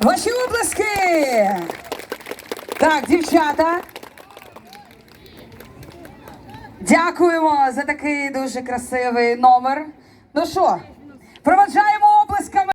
Ваші обласки! Так, дівчата. Дякуємо за такий дуже красивий номер. Ну що, проводжаємо облисками.